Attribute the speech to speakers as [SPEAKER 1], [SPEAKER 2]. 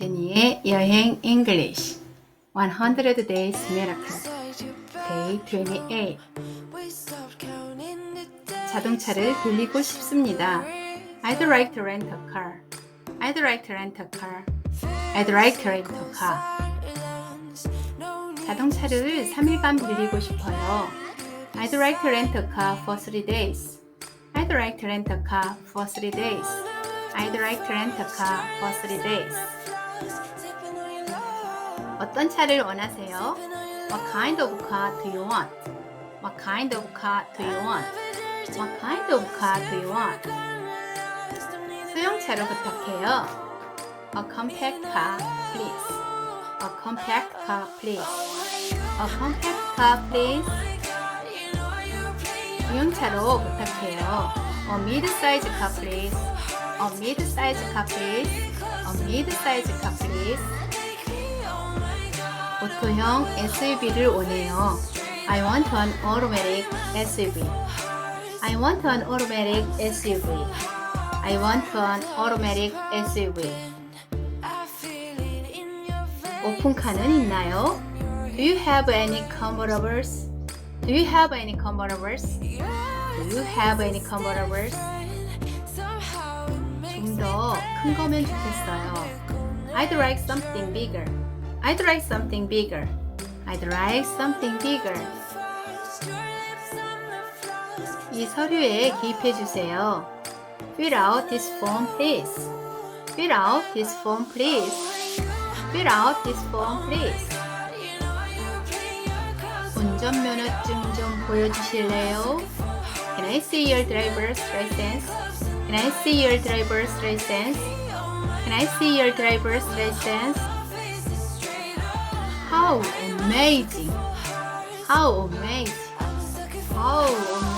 [SPEAKER 1] 제니의 여행 English 100 Days Miracle Day 28 자동차를 빌리고 싶습니다. I'd like to rent a car. I'd like to rent a car. I'd like to rent a car. 자동차를 3일간 빌리고 싶어요. I'd like to rent a car for 3 days. I'd like to rent a car for 3 days. I'd like to rent a car for 3 days. 어떤 차를 원하세요? What kind of car do you want? What kind of car do you want? What kind of car do you want? 수용차로 부탁해요. A compact car, please. A compact car, please. A compact car, please. 중형차로 부탁해요. A mid-size car, please. A mid-size car, please. A mid-size car, please. 오토형 SUV를 원해요. I want an automatic SUV. I want an automatic SUV. I want an automatic SUV. 오픈카는 있나요? Do you have any convertibles? Do you have any convertibles? Do you have any convertibles? 좀 더 큰 거면 좋겠어요. I'd like something bigger. I'd like something bigger. I'd like something bigger. 이 서류에 기입해 주세요. Fill out this form, please. Fill out this form, please. Fill out this form, please. 운전면허증 좀 보여주실래요? Can I see your driver's license? Can I see your driver's license? Can I see your driver's license? How amazing! How amazing! How amazing!